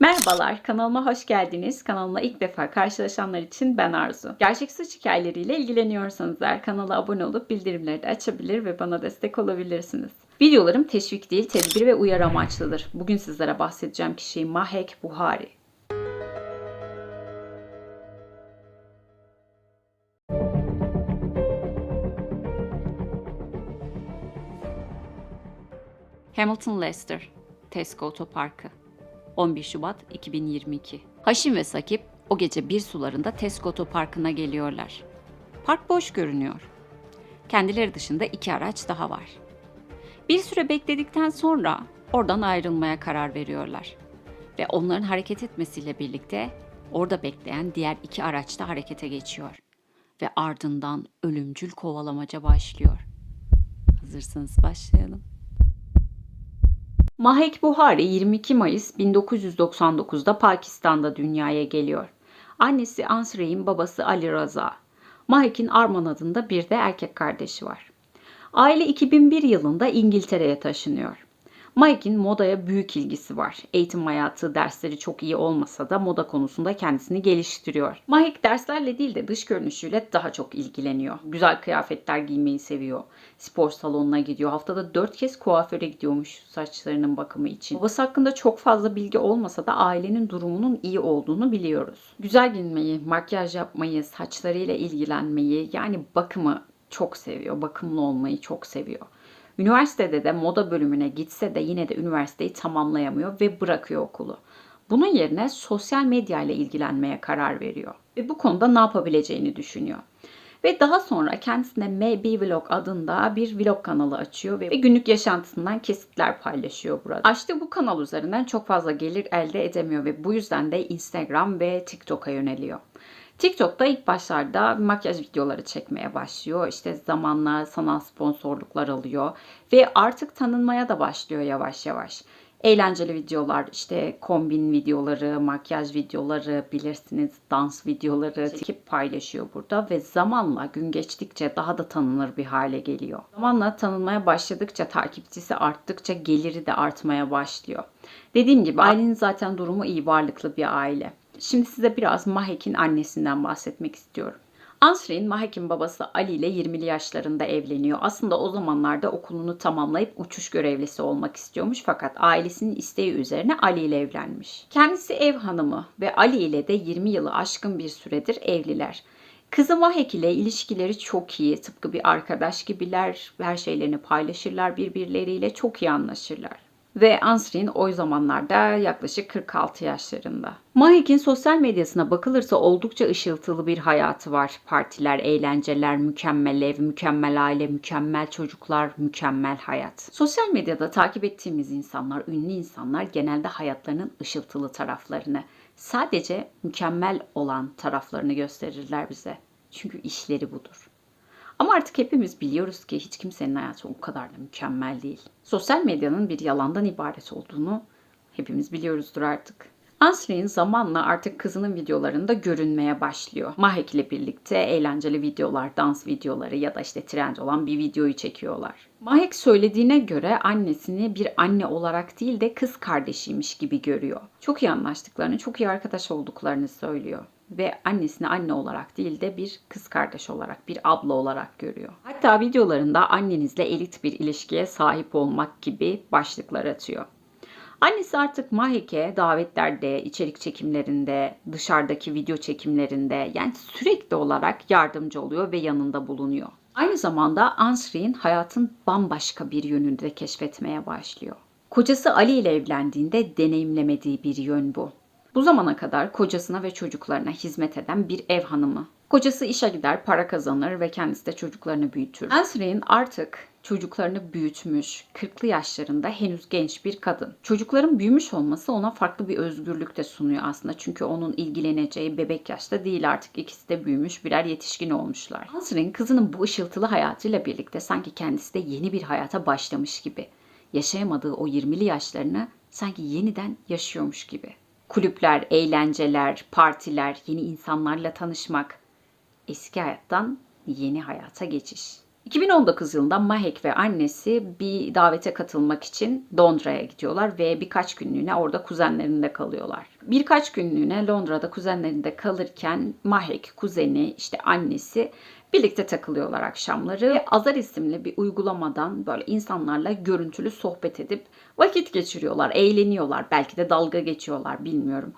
Merhabalar, kanalıma hoş geldiniz. Kanalıma ilk defa karşılaşanlar için ben Arzu. Gerçek suç hikayeleriyle ilgileniyorsanız eğer kanala abone olup bildirimleri de açabilir ve bana destek olabilirsiniz. Videolarım teşvik değil, tedbir ve uyarı amaçlıdır. Bugün sizlere bahsedeceğim kişi Mahek Buhari. Hamilton Leicester, Tesco Otoparkı. 11 Şubat 2022. Haşim ve Sakip o gece bir sularında Tesco Otoparkı'na geliyorlar. Park boş görünüyor. Kendileri dışında iki araç daha var. Bir süre bekledikten sonra oradan ayrılmaya karar veriyorlar. Ve onların hareket etmesiyle birlikte orada bekleyen diğer iki araç da harekete geçiyor. Ve ardından ölümcül kovalamaca başlıyor. Hazırsanız başlayalım. Mahek Buhari 22 Mayıs 1999'da Pakistan'da dünyaya geliyor. Annesi Ansre'in babası Ali Raza. Mahek'in Arman adında bir de erkek kardeşi var. Aile 2001 yılında İngiltere'ye taşınıyor. Mike'in modaya büyük ilgisi var. Eğitim hayatı, dersleri çok iyi olmasa da moda konusunda kendisini geliştiriyor. Mike derslerle değil de dış görünüşüyle daha çok ilgileniyor. Güzel kıyafetler giymeyi seviyor. Spor salonuna gidiyor. Haftada 4 kez kuaföre gidiyormuş saçlarının bakımı için. Babası hakkında çok fazla bilgi olmasa da ailenin durumunun iyi olduğunu biliyoruz. Güzel giyinmeyi, makyaj yapmayı, saçlarıyla ilgilenmeyi yani bakımı çok seviyor. Bakımlı olmayı çok seviyor. Üniversitede de moda bölümüne gitse de yine de üniversiteyi tamamlayamıyor ve bırakıyor okulu. Bunun yerine sosyal medya ile ilgilenmeye karar veriyor ve bu konuda ne yapabileceğini düşünüyor. Ve daha sonra kendisine Maybe Vlog adında bir vlog kanalı açıyor ve günlük yaşantısından kesitler paylaşıyor burada. Açtığı bu kanal üzerinden çok fazla gelir elde edemiyor ve bu yüzden de Instagram ve TikTok'a yöneliyor. TikTok'ta ilk başlarda makyaj videoları çekmeye başlıyor. İşte zamanla sanal sponsorluklar alıyor ve artık tanınmaya da başlıyor yavaş yavaş. Eğlenceli videolar, işte kombin videoları, makyaj videoları, bilirsiniz dans videoları çekip paylaşıyor burada ve zamanla gün geçtikçe daha da tanınır bir hale geliyor. Zamanla tanınmaya başladıkça, takipçisi arttıkça geliri de artmaya başlıyor. Dediğim gibi ailenin zaten durumu iyi, varlıklı bir aile. Şimdi size biraz Mahek'in annesinden bahsetmek istiyorum. Ansrin, Mahek'in babası Ali ile 20'li yaşlarında evleniyor. Aslında o zamanlarda okulunu tamamlayıp uçuş görevlisi olmak istiyormuş fakat ailesinin isteği üzerine Ali ile evlenmiş. Kendisi ev hanımı ve Ali ile de 20 yılı aşkın bir süredir evliler. Kızı Mahek ile ilişkileri çok iyi. Tıpkı bir arkadaş gibiler. Her şeylerini paylaşırlar birbirleriyle. Çok iyi anlaşırlar ve Ansrin o zamanlarda yaklaşık 46 yaşlarında. Mahek'in sosyal medyasına bakılırsa oldukça ışıltılı bir hayatı var. Partiler, eğlenceler, mükemmel ev, mükemmel aile, mükemmel çocuklar, mükemmel hayat. Sosyal medyada takip ettiğimiz insanlar, ünlü insanlar genelde hayatlarının ışıltılı taraflarını, sadece mükemmel olan taraflarını gösterirler bize. Çünkü işleri budur. Ama artık hepimiz biliyoruz ki hiç kimsenin hayatı o kadar da mükemmel değil. Sosyal medyanın bir yalandan ibaret olduğunu hepimiz biliyoruzdur artık. Ansrin zamanla artık kızının videolarında görünmeye başlıyor. Mahek ile birlikte eğlenceli videolar, dans videoları ya da işte trend olan bir videoyu çekiyorlar. Mahek söylediğine göre annesini bir anne olarak değil de kız kardeşiymiş gibi görüyor. Çok iyi anlaştıklarını, çok iyi arkadaş olduklarını söylüyor ve annesini anne olarak değil de bir kız kardeş olarak, bir abla olarak görüyor. Hatta videolarında annenizle elit bir ilişkiye sahip olmak gibi başlıklar atıyor. Annesi artık Mahek'e davetlerde, içerik çekimlerinde, dışarıdaki video çekimlerinde yani sürekli olarak yardımcı oluyor ve yanında bulunuyor. Aynı zamanda Ansrin hayatın bambaşka bir yönünü de keşfetmeye başlıyor. Kocası Ali ile evlendiğinde deneyimlemediği bir yön bu. Bu zamana kadar kocasına ve çocuklarına hizmet eden bir ev hanımı. Kocası işe gider, para kazanır ve kendisi de çocuklarını büyütür. Ansrin artık çocuklarını büyütmüş, 40'lı yaşlarında henüz genç bir kadın. Çocukların büyümüş olması ona farklı bir özgürlük de sunuyor aslında. Çünkü onun ilgileneceği bebek yaşta değil artık ikisi de büyümüş, birer yetişkin olmuşlar. Ansrin kızının bu ışıltılı hayatıyla birlikte sanki kendisi de yeni bir hayata başlamış gibi. Yaşayamadığı o 20'li yaşlarını sanki yeniden yaşıyormuş gibi kulüpler, eğlenceler, partiler, yeni insanlarla tanışmak, eski hayattan yeni hayata geçiş. 2019 yılında Mahek ve annesi bir davete katılmak için Londra'ya gidiyorlar ve birkaç günlüğüne orada kuzenlerinde kalıyorlar. Birkaç günlüğüne Londra'da kuzenlerinde kalırken Mahek, kuzeni, işte annesi birlikte takılıyorlar akşamları. Ve Azar isimli bir uygulamadan böyle insanlarla görüntülü sohbet edip vakit geçiriyorlar, eğleniyorlar, belki de dalga geçiyorlar bilmiyorum.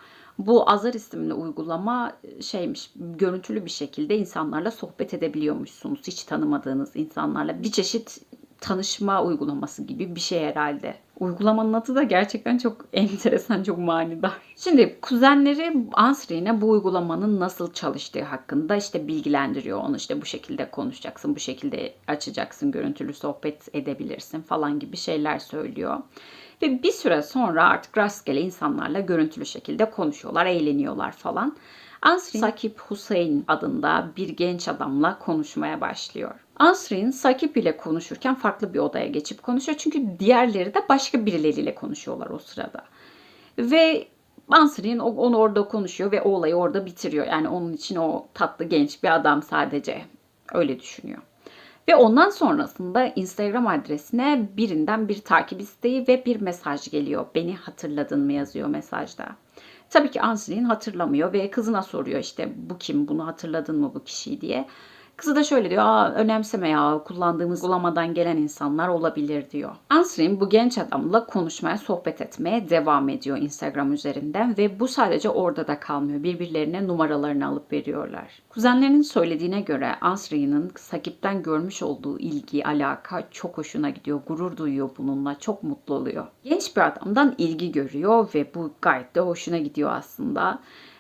Bu Azar isimli uygulama şeymiş, görüntülü bir şekilde insanlarla sohbet edebiliyormuşsunuz. Hiç tanımadığınız insanlarla. Bir çeşit tanışma uygulaması gibi bir şey herhalde. Uygulamanın adı da gerçekten çok enteresan, çok manidar. Şimdi kuzenleri Ansrin'e bu uygulamanın nasıl çalıştığı hakkında işte bilgilendiriyor. Onu işte bu şekilde konuşacaksın, bu şekilde açacaksın, görüntülü sohbet edebilirsin falan gibi şeyler söylüyor. Ve bir süre sonra artık rastgele insanlarla görüntülü şekilde konuşuyorlar, eğleniyorlar falan. Ansrin Sakip Hüseyin adında bir genç adamla konuşmaya başlıyor. Ansrin Sakip ile konuşurken farklı bir odaya geçip konuşuyor. Çünkü diğerleri de başka birileriyle konuşuyorlar o sırada. Ve Ansrin onu orada konuşuyor ve o olayı orada bitiriyor. Yani onun için o tatlı genç bir adam sadece. Öyle düşünüyor. Ve ondan sonrasında Instagram adresine birinden bir takip isteği ve bir mesaj geliyor. Beni hatırladın mı yazıyor mesajda. Tabii ki Ansrin hatırlamıyor ve kızına soruyor işte bu kim bunu hatırladın mı bu kişiyi diye. Kızı da şöyle diyor, Aa, önemseme ya kullandığımız uygulamadan gelen insanlar olabilir diyor. Ansrin bu genç adamla konuşmaya, sohbet etmeye devam ediyor Instagram üzerinden ve bu sadece orada da kalmıyor. Birbirlerine numaralarını alıp veriyorlar. Kuzenlerinin söylediğine göre Ansrin'in Sakip'ten görmüş olduğu ilgi, alaka çok hoşuna gidiyor. Gurur duyuyor bununla, çok mutlu oluyor. Genç bir adamdan ilgi görüyor ve bu gayet de hoşuna gidiyor aslında.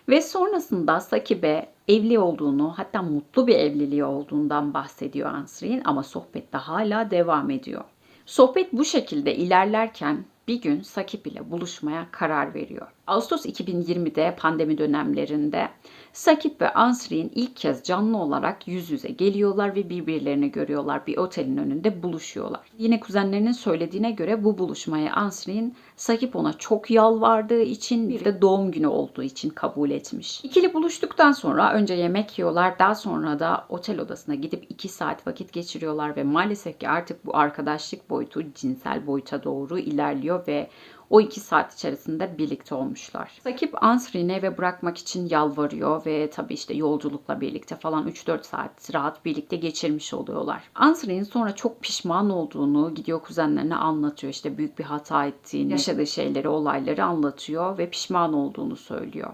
Ve sonrasında Sakib'e evli olduğunu hatta mutlu bir evliliği olduğundan bahsediyor Ansrin ama sohbette hala devam ediyor. Sohbet bu şekilde ilerlerken bir gün Sakip ile buluşmaya karar veriyor. Ağustos 2020'de pandemi dönemlerinde Sakip ve Ansrin ilk kez canlı olarak yüz yüze geliyorlar ve birbirlerini görüyorlar. Bir otelin önünde buluşuyorlar. Yine kuzenlerinin söylediğine göre bu buluşmaya Ansrin Sakip ona çok yalvardığı için bir de doğum günü olduğu için kabul etmiş. İkili buluştuktan sonra önce yemek yiyorlar. Daha sonra da otel odasına gidip 2 saat vakit geçiriyorlar ve maalesef ki artık bu arkadaşlık boyutu cinsel boyuta doğru ilerliyor ve o iki saat içerisinde birlikte olmuşlar. Sakip Ansrin'i eve bırakmak için yalvarıyor ve tabii işte yolculukla birlikte falan 3-4 saat rahat birlikte geçirmiş oluyorlar. Ansrin sonra çok pişman olduğunu gidiyor kuzenlerine anlatıyor. İşte büyük bir hata ettiğini, yaşadığı şeyleri, olayları anlatıyor ve pişman olduğunu söylüyor.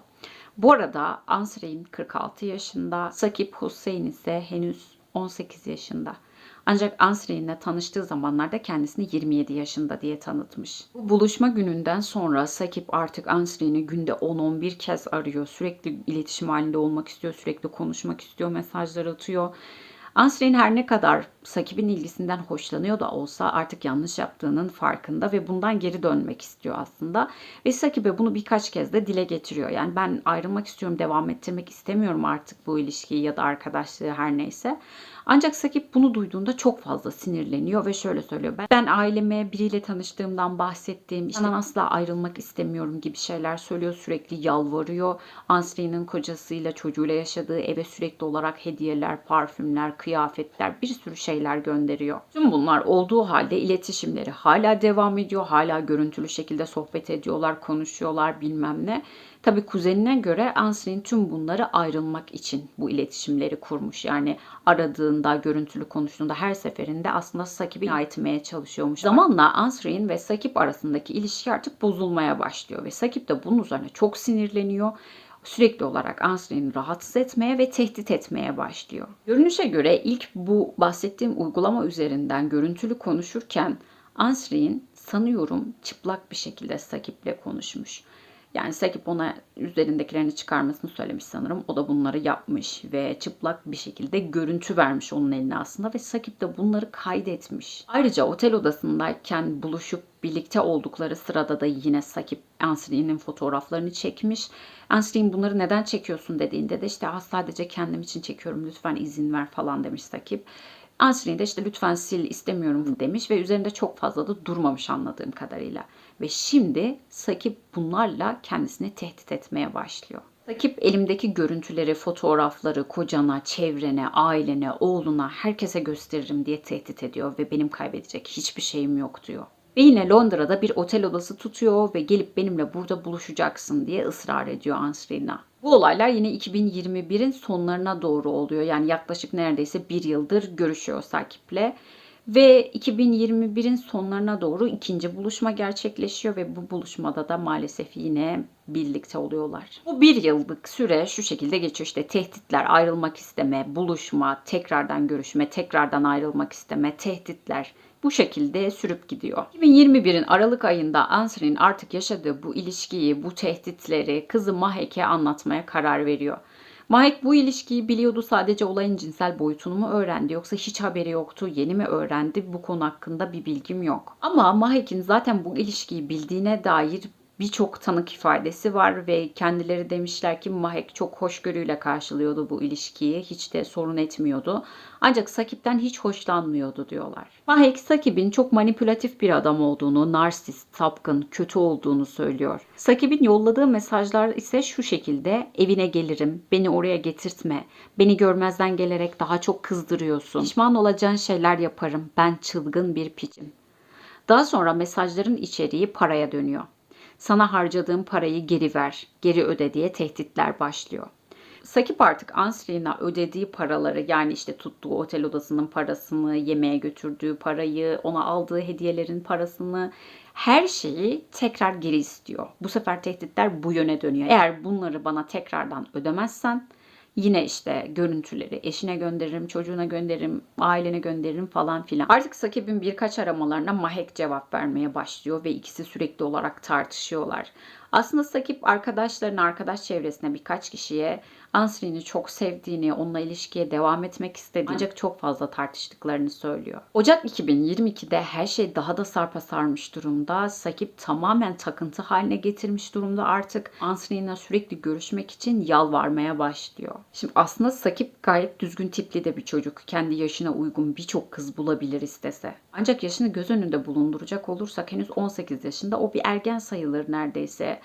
Bu arada Ansrin 46 yaşında, Sakip Hüseyin ise henüz 18 yaşında. Ancak Ansrin'le tanıştığı zamanlarda kendisini 27 yaşında diye tanıtmış. Bu buluşma gününden sonra Sakip artık Ansrin'i günde 10-11 kez arıyor. Sürekli iletişim halinde olmak istiyor, sürekli konuşmak istiyor, mesajlar atıyor. Ansrin her ne kadar Sakib'in ilgisinden hoşlanıyor da olsa artık yanlış yaptığının farkında ve bundan geri dönmek istiyor aslında. Ve Sakib'e bunu birkaç kez de dile getiriyor. Yani ben ayrılmak istiyorum, devam ettirmek istemiyorum artık bu ilişkiyi ya da arkadaşlığı her neyse. Ancak Sakip bunu duyduğunda çok fazla sinirleniyor ve şöyle söylüyor. Ben, ben aileme biriyle tanıştığımdan bahsettiğim, işte asla ayrılmak istemiyorum gibi şeyler söylüyor. Sürekli yalvarıyor. Ansri'nin kocasıyla, çocuğuyla yaşadığı eve sürekli olarak hediyeler, parfümler, kıyafetler, bir sürü şeyler gönderiyor. Tüm bunlar olduğu halde iletişimleri hala devam ediyor. Hala görüntülü şekilde sohbet ediyorlar, konuşuyorlar bilmem ne. Tabi kuzenine göre Ansrin tüm bunları ayrılmak için bu iletişimleri kurmuş. Yani aradığında, görüntülü konuştuğunda her seferinde aslında Sakip'i ikna çalışıyormuş. Zamanla Ansrin ve Sakip arasındaki ilişki artık bozulmaya başlıyor ve Sakip de bunun üzerine çok sinirleniyor sürekli olarak Ansrin'i rahatsız etmeye ve tehdit etmeye başlıyor. Görünüşe göre ilk bu bahsettiğim uygulama üzerinden görüntülü konuşurken Ansrin sanıyorum çıplak bir şekilde Sakip'le konuşmuş. Yani Sakip ona üzerindekilerini çıkarmasını söylemiş sanırım. O da bunları yapmış ve çıplak bir şekilde görüntü vermiş onun eline aslında ve Sakip de bunları kaydetmiş. Ayrıca otel odasındayken buluşup birlikte oldukları sırada da yine Sakip Ansrin'in fotoğraflarını çekmiş. Ansrin bunları neden çekiyorsun dediğinde de işte sadece kendim için çekiyorum lütfen izin ver falan demiş Sakip. Ansrin de işte lütfen sil istemiyorum demiş ve üzerinde çok fazla da durmamış anladığım kadarıyla. Ve şimdi Sakip bunlarla kendisini tehdit etmeye başlıyor. Sakip elimdeki görüntüleri, fotoğrafları kocana, çevrene, ailene, oğluna, herkese gösteririm diye tehdit ediyor ve benim kaybedecek hiçbir şeyim yok diyor. Ve yine Londra'da bir otel odası tutuyor ve gelip benimle burada buluşacaksın diye ısrar ediyor Ansrina. Bu olaylar yine 2021'in sonlarına doğru oluyor. Yani yaklaşık neredeyse bir yıldır görüşüyor Sakip'le. Ve 2021'in sonlarına doğru ikinci buluşma gerçekleşiyor ve bu buluşmada da maalesef yine birlikte oluyorlar. Bu bir yıllık süre şu şekilde geçiyor işte tehditler, ayrılmak isteme, buluşma, tekrardan görüşme, tekrardan ayrılmak isteme, tehditler bu şekilde sürüp gidiyor. 2021'in Aralık ayında Ansrin artık yaşadığı bu ilişkiyi, bu tehditleri kızı Mahek'e anlatmaya karar veriyor. Mahek bu ilişkiyi biliyordu sadece olayın cinsel boyutunu mu öğrendi yoksa hiç haberi yoktu yeni mi öğrendi bu konu hakkında bir bilgim yok. Ama Mahek'in zaten bu ilişkiyi bildiğine dair birçok tanık ifadesi var ve kendileri demişler ki Mahek çok hoşgörüyle karşılıyordu bu ilişkiyi. Hiç de sorun etmiyordu. Ancak Sakip'ten hiç hoşlanmıyordu diyorlar. Mahek Sakip'in çok manipülatif bir adam olduğunu, narsist, sapkın, kötü olduğunu söylüyor. Sakip'in yolladığı mesajlar ise şu şekilde evine gelirim, beni oraya getirtme, beni görmezden gelerek daha çok kızdırıyorsun, pişman olacağın şeyler yaparım, ben çılgın bir piçim. Daha sonra mesajların içeriği paraya dönüyor sana harcadığım parayı geri ver, geri öde diye tehditler başlıyor. Sakip artık Ansrin'a ödediği paraları yani işte tuttuğu otel odasının parasını, yemeğe götürdüğü parayı, ona aldığı hediyelerin parasını her şeyi tekrar geri istiyor. Bu sefer tehditler bu yöne dönüyor. Eğer bunları bana tekrardan ödemezsen Yine işte görüntüleri eşine gönderirim, çocuğuna gönderirim, ailene gönderirim falan filan. Artık Sakib'in birkaç aramalarına Mahek cevap vermeye başlıyor ve ikisi sürekli olarak tartışıyorlar. Aslında Sakip arkadaşların arkadaş çevresine birkaç kişiye Ansrin'i çok sevdiğini, onunla ilişkiye devam etmek istediğini ancak çok fazla tartıştıklarını söylüyor. Ocak 2022'de her şey daha da sarpa sarmış durumda. Sakip tamamen takıntı haline getirmiş durumda artık. Ansrin'le sürekli görüşmek için yalvarmaya başlıyor. Şimdi aslında Sakip gayet düzgün tipli de bir çocuk. Kendi yaşına uygun birçok kız bulabilir istese. Ancak yaşını göz önünde bulunduracak olursak henüz 18 yaşında o bir ergen sayılır neredeyse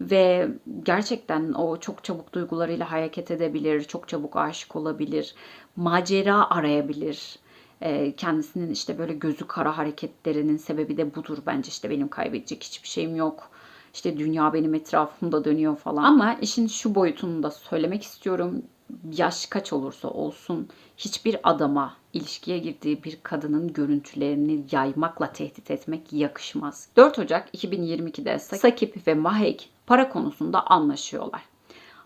ve gerçekten o çok çabuk duygularıyla hareket edebilir, çok çabuk aşık olabilir, macera arayabilir. Ee, kendisinin işte böyle gözü kara hareketlerinin sebebi de budur bence işte benim kaybedecek hiçbir şeyim yok. İşte dünya benim etrafımda dönüyor falan. Ama işin şu boyutunu da söylemek istiyorum. Yaş kaç olursa olsun hiçbir adama ilişkiye girdiği bir kadının görüntülerini yaymakla tehdit etmek yakışmaz. 4 Ocak 2022'de Sakip ve Mahek para konusunda anlaşıyorlar.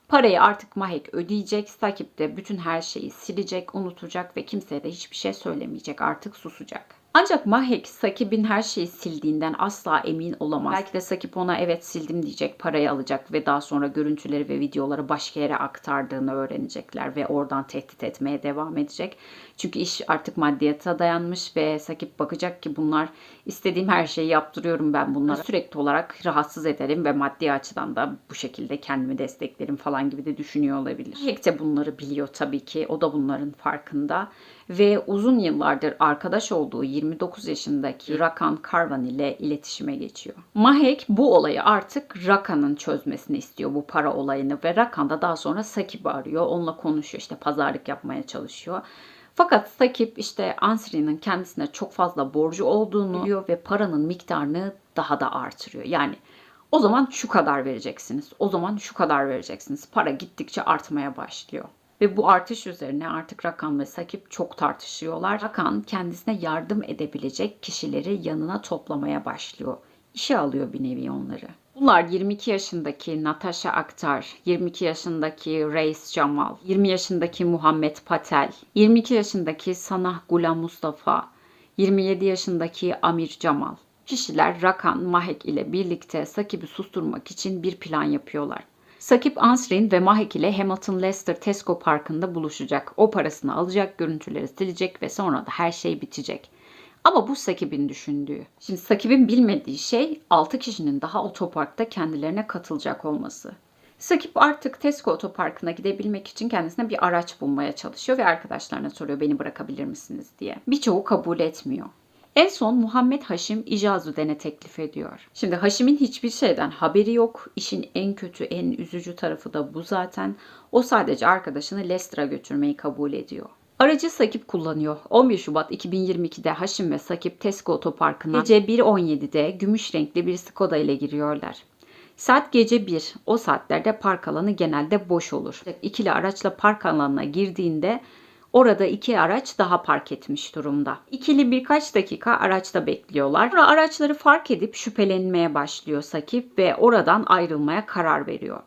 Parayı artık Mahek ödeyecek, Sakip de bütün her şeyi silecek, unutacak ve kimseye de hiçbir şey söylemeyecek, artık susacak. Ancak Mahek Sakip'in her şeyi sildiğinden asla emin olamaz. Belki de Sakip ona evet sildim diyecek, parayı alacak ve daha sonra görüntüleri ve videoları başka yere aktardığını öğrenecekler ve oradan tehdit etmeye devam edecek. Çünkü iş artık maddiyata dayanmış ve Sakip bakacak ki bunlar istediğim her şeyi yaptırıyorum ben bunları. Sürekli olarak rahatsız ederim ve maddi açıdan da bu şekilde kendimi desteklerim falan gibi de düşünüyor olabilir. Mahek de bunları biliyor tabii ki. O da bunların farkında ve uzun yıllardır arkadaş olduğu 29 yaşındaki Rakan Karvan ile iletişime geçiyor. Mahek bu olayı artık Rakan'ın çözmesini istiyor bu para olayını ve Rakan da daha sonra Sakib'i arıyor. Onunla konuşuyor işte pazarlık yapmaya çalışıyor. Fakat Sakip işte Ansri'nin kendisine çok fazla borcu olduğunu biliyor ve paranın miktarını daha da artırıyor. Yani o zaman şu kadar vereceksiniz. O zaman şu kadar vereceksiniz. Para gittikçe artmaya başlıyor. Ve bu artış üzerine artık Rakan ve Sakip çok tartışıyorlar. Rakan kendisine yardım edebilecek kişileri yanına toplamaya başlıyor. İşe alıyor bir nevi onları. Bunlar 22 yaşındaki Natasha Aktar, 22 yaşındaki Reis Jamal, 20 yaşındaki Muhammed Patel, 22 yaşındaki Sanah Gulam Mustafa, 27 yaşındaki Amir Jamal. Kişiler Rakan Mahek ile birlikte Sakip'i susturmak için bir plan yapıyorlar. Sakip Ansrin ve Mahek ile Hamilton Leicester Tesco Parkı'nda buluşacak. O parasını alacak, görüntüleri silecek ve sonra da her şey bitecek. Ama bu Sakib'in düşündüğü. Şimdi Sakib'in bilmediği şey 6 kişinin daha otoparkta kendilerine katılacak olması. Sakip artık Tesco otoparkına gidebilmek için kendisine bir araç bulmaya çalışıyor ve arkadaşlarına soruyor beni bırakabilir misiniz diye. Birçoğu kabul etmiyor. En son Muhammed Haşim İcazuden'e teklif ediyor. Şimdi Haşim'in hiçbir şeyden haberi yok. İşin en kötü, en üzücü tarafı da bu zaten. O sadece arkadaşını Leicester'a götürmeyi kabul ediyor. Aracı Sakip kullanıyor. 11 Şubat 2022'de Haşim ve Sakip Tesco otoparkına gece 1.17'de gümüş renkli bir Skoda ile giriyorlar. Saat gece 1. O saatlerde park alanı genelde boş olur. İkili araçla park alanına girdiğinde Orada iki araç daha park etmiş durumda. İkili birkaç dakika araçta bekliyorlar. Sonra araçları fark edip şüphelenmeye başlıyor Sakip ve oradan ayrılmaya karar veriyor.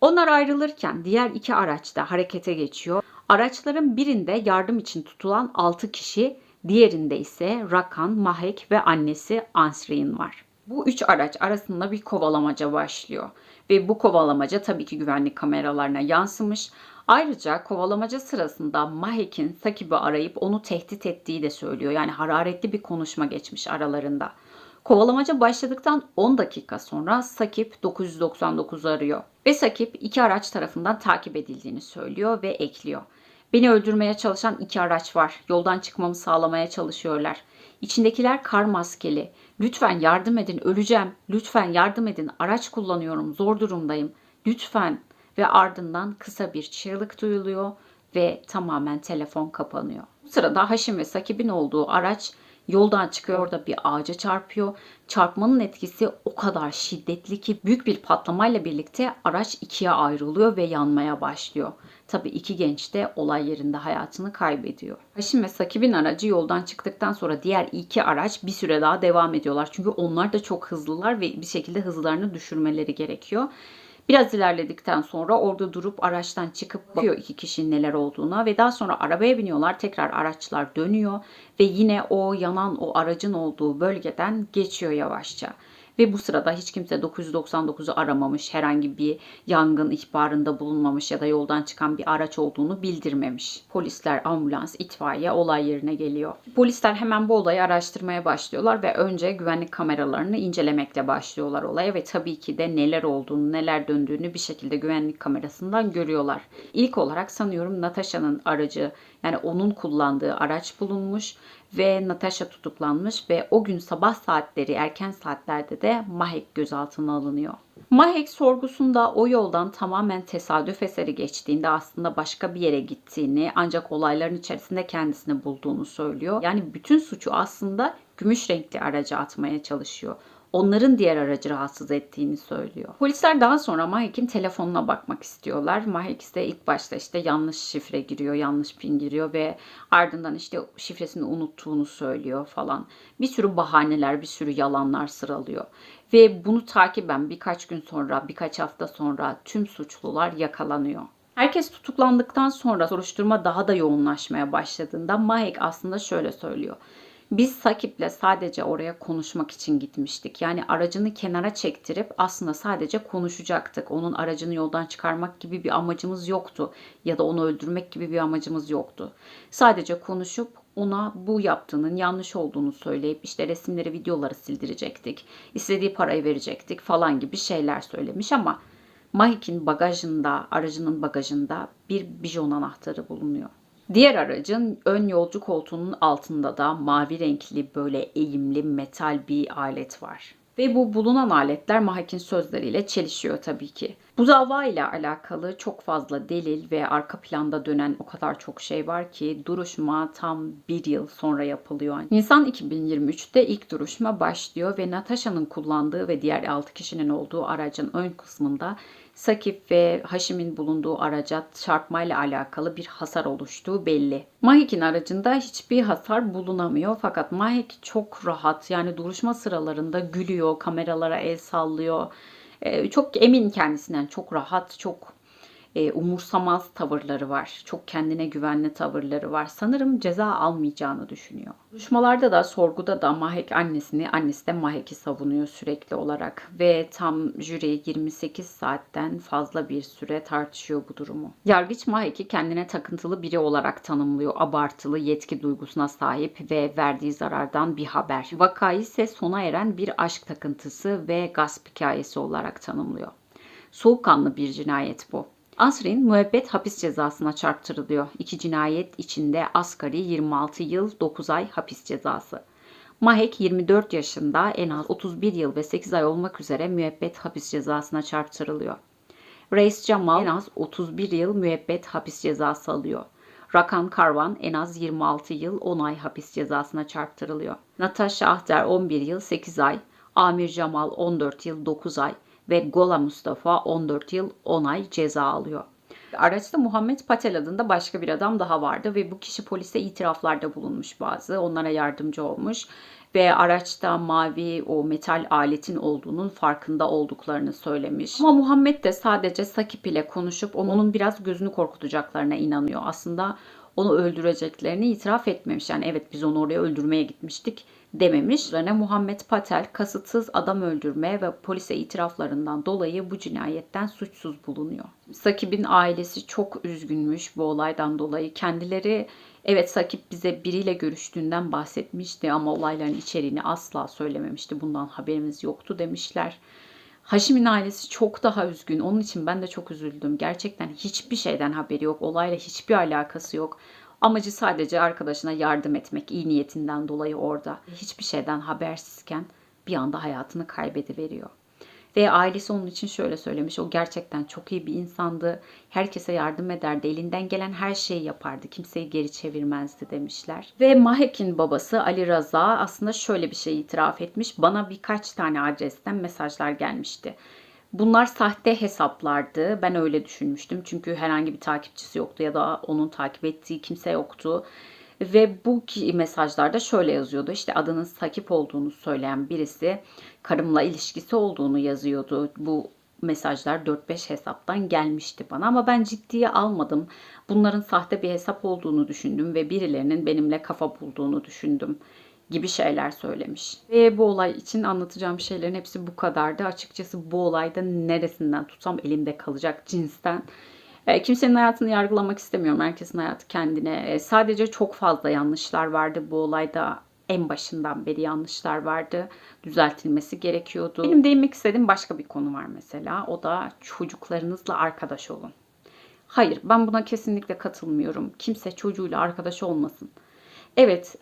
Onlar ayrılırken diğer iki araç da harekete geçiyor. Araçların birinde yardım için tutulan 6 kişi, diğerinde ise Rakan, Mahek ve annesi Ansrin var. Bu üç araç arasında bir kovalamaca başlıyor. Ve bu kovalamaca tabii ki güvenlik kameralarına yansımış. Ayrıca kovalamaca sırasında Mahek'in Sakib'i arayıp onu tehdit ettiği de söylüyor. Yani hararetli bir konuşma geçmiş aralarında. Kovalamaca başladıktan 10 dakika sonra Sakip 999 arıyor. Ve Sakip iki araç tarafından takip edildiğini söylüyor ve ekliyor. Beni öldürmeye çalışan iki araç var. Yoldan çıkmamı sağlamaya çalışıyorlar. İçindekiler kar maskeli. Lütfen yardım edin, öleceğim. Lütfen yardım edin. Araç kullanıyorum, zor durumdayım. Lütfen ve ardından kısa bir çığlık duyuluyor ve tamamen telefon kapanıyor. Bu sırada Haşim ve Sakib'in olduğu araç yoldan çıkıyor orada bir ağaca çarpıyor. Çarpmanın etkisi o kadar şiddetli ki büyük bir patlamayla birlikte araç ikiye ayrılıyor ve yanmaya başlıyor. Tabi iki genç de olay yerinde hayatını kaybediyor. Haşim ve Sakib'in aracı yoldan çıktıktan sonra diğer iki araç bir süre daha devam ediyorlar. Çünkü onlar da çok hızlılar ve bir şekilde hızlarını düşürmeleri gerekiyor. Biraz ilerledikten sonra orada durup araçtan çıkıp bakıyor iki kişinin neler olduğuna ve daha sonra arabaya biniyorlar. Tekrar araçlar dönüyor ve yine o yanan o aracın olduğu bölgeden geçiyor yavaşça. Ve bu sırada hiç kimse 999'u aramamış, herhangi bir yangın ihbarında bulunmamış ya da yoldan çıkan bir araç olduğunu bildirmemiş. Polisler, ambulans, itfaiye olay yerine geliyor. Polisler hemen bu olayı araştırmaya başlıyorlar ve önce güvenlik kameralarını incelemekle başlıyorlar olaya ve tabii ki de neler olduğunu, neler döndüğünü bir şekilde güvenlik kamerasından görüyorlar. İlk olarak sanıyorum Natasha'nın aracı yani onun kullandığı araç bulunmuş ve Natasha tutuklanmış ve o gün sabah saatleri erken saatlerde de Mahek gözaltına alınıyor. Mahek sorgusunda o yoldan tamamen tesadüf eseri geçtiğinde aslında başka bir yere gittiğini ancak olayların içerisinde kendisini bulduğunu söylüyor. Yani bütün suçu aslında gümüş renkli araca atmaya çalışıyor onların diğer aracı rahatsız ettiğini söylüyor. Polisler daha sonra Mahek'in telefonuna bakmak istiyorlar. Mahek ise ilk başta işte yanlış şifre giriyor, yanlış pin giriyor ve ardından işte şifresini unuttuğunu söylüyor falan. Bir sürü bahaneler, bir sürü yalanlar sıralıyor. Ve bunu takiben birkaç gün sonra, birkaç hafta sonra tüm suçlular yakalanıyor. Herkes tutuklandıktan sonra soruşturma daha da yoğunlaşmaya başladığında Mahek aslında şöyle söylüyor. Biz Sakip'le sadece oraya konuşmak için gitmiştik. Yani aracını kenara çektirip aslında sadece konuşacaktık. Onun aracını yoldan çıkarmak gibi bir amacımız yoktu. Ya da onu öldürmek gibi bir amacımız yoktu. Sadece konuşup ona bu yaptığının yanlış olduğunu söyleyip işte resimleri, videoları sildirecektik. İstediği parayı verecektik falan gibi şeyler söylemiş ama Mahik'in bagajında, aracının bagajında bir bijon anahtarı bulunuyor. Diğer aracın ön yolcu koltuğunun altında da mavi renkli böyle eğimli metal bir alet var. Ve bu bulunan aletler Mahek'in sözleriyle çelişiyor tabii ki. Bu dava ile alakalı çok fazla delil ve arka planda dönen o kadar çok şey var ki duruşma tam bir yıl sonra yapılıyor. Nisan 2023'te ilk duruşma başlıyor ve Natasha'nın kullandığı ve diğer 6 kişinin olduğu aracın ön kısmında Sakip ve Haşim'in bulunduğu araca çarpmayla alakalı bir hasar oluştuğu belli. Mahik'in aracında hiçbir hasar bulunamıyor fakat Mahik çok rahat yani duruşma sıralarında gülüyor, kameralara el sallıyor. Ee, çok emin kendisinden, çok rahat, çok e, umursamaz tavırları var. Çok kendine güvenli tavırları var. Sanırım ceza almayacağını düşünüyor. Duruşmalarda da sorguda da Mahek annesini, annesi de Mahek'i savunuyor sürekli olarak. Ve tam jüri 28 saatten fazla bir süre tartışıyor bu durumu. Yargıç Mahek'i kendine takıntılı biri olarak tanımlıyor. Abartılı yetki duygusuna sahip ve verdiği zarardan bir haber. Vakayı ise sona eren bir aşk takıntısı ve gasp hikayesi olarak tanımlıyor. Soğukkanlı bir cinayet bu. Asrin müebbet hapis cezasına çarptırılıyor. İki cinayet içinde asgari 26 yıl 9 ay hapis cezası. Mahek 24 yaşında en az 31 yıl ve 8 ay olmak üzere müebbet hapis cezasına çarptırılıyor. Reis Jamal en az 31 yıl müebbet hapis cezası alıyor. Rakan Karvan en az 26 yıl 10 ay hapis cezasına çarptırılıyor. Natasha Ahter 11 yıl 8 ay, Amir Jamal 14 yıl 9 ay ve Gola Mustafa 14 yıl 10 ay ceza alıyor. Araçta Muhammed Patel adında başka bir adam daha vardı ve bu kişi polise itiraflarda bulunmuş bazı. Onlara yardımcı olmuş ve araçta mavi o metal aletin olduğunun farkında olduklarını söylemiş. Ama Muhammed de sadece Sakip ile konuşup onun biraz gözünü korkutacaklarına inanıyor. Aslında onu öldüreceklerini itiraf etmemiş. Yani evet biz onu oraya öldürmeye gitmiştik dememiş. Üzerine Muhammed Patel kasıtsız adam öldürme ve polise itiraflarından dolayı bu cinayetten suçsuz bulunuyor. Sakip'in ailesi çok üzgünmüş bu olaydan dolayı. Kendileri evet Sakip bize biriyle görüştüğünden bahsetmişti ama olayların içeriğini asla söylememişti. Bundan haberimiz yoktu demişler. Haşim'in ailesi çok daha üzgün. Onun için ben de çok üzüldüm. Gerçekten hiçbir şeyden haberi yok. Olayla hiçbir alakası yok. Amacı sadece arkadaşına yardım etmek iyi niyetinden dolayı orada. Hiçbir şeyden habersizken bir anda hayatını kaybediveriyor. Ve ailesi onun için şöyle söylemiş. O gerçekten çok iyi bir insandı. Herkese yardım ederdi. Elinden gelen her şeyi yapardı. Kimseyi geri çevirmezdi demişler. Ve Mahek'in babası Ali Raza aslında şöyle bir şey itiraf etmiş. Bana birkaç tane adresten mesajlar gelmişti. Bunlar sahte hesaplardı. Ben öyle düşünmüştüm. Çünkü herhangi bir takipçisi yoktu ya da onun takip ettiği kimse yoktu. Ve bu mesajlarda şöyle yazıyordu. İşte adının Sakip olduğunu söyleyen birisi karımla ilişkisi olduğunu yazıyordu. Bu mesajlar 4-5 hesaptan gelmişti bana ama ben ciddiye almadım. Bunların sahte bir hesap olduğunu düşündüm ve birilerinin benimle kafa bulduğunu düşündüm gibi şeyler söylemiş. Ve bu olay için anlatacağım şeylerin hepsi bu kadardı. Açıkçası bu olayda neresinden tutsam elimde kalacak cinsten. E, Kimsenin hayatını yargılamak istemiyorum. Herkesin hayatı kendine. E, Sadece çok fazla yanlışlar vardı bu olayda. En başından beri yanlışlar vardı. Düzeltilmesi gerekiyordu. Benim değinmek istediğim başka bir konu var mesela. O da çocuklarınızla arkadaş olun. Hayır, ben buna kesinlikle katılmıyorum. Kimse çocuğuyla arkadaş olmasın. Evet,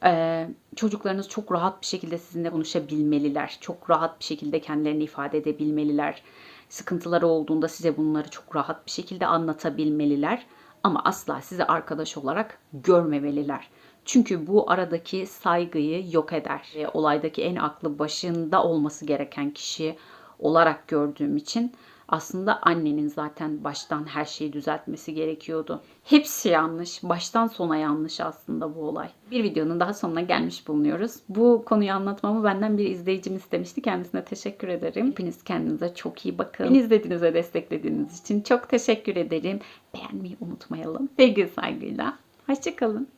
çocuklarınız çok rahat bir şekilde sizinle konuşabilmeliler. Çok rahat bir şekilde kendilerini ifade edebilmeliler. Sıkıntıları olduğunda size bunları çok rahat bir şekilde anlatabilmeliler. Ama asla sizi arkadaş olarak görmemeliler. Çünkü bu aradaki saygıyı yok eder. Olaydaki en aklı başında olması gereken kişi olarak gördüğüm için aslında annenin zaten baştan her şeyi düzeltmesi gerekiyordu. Hepsi yanlış. Baştan sona yanlış aslında bu olay. Bir videonun daha sonuna gelmiş bulunuyoruz. Bu konuyu anlatmamı benden bir izleyicim istemişti. Kendisine teşekkür ederim. Hepiniz kendinize çok iyi bakın. Beni izlediğiniz ve desteklediğiniz için çok teşekkür ederim. Beğenmeyi unutmayalım. Sevgi saygıyla. Hoşçakalın.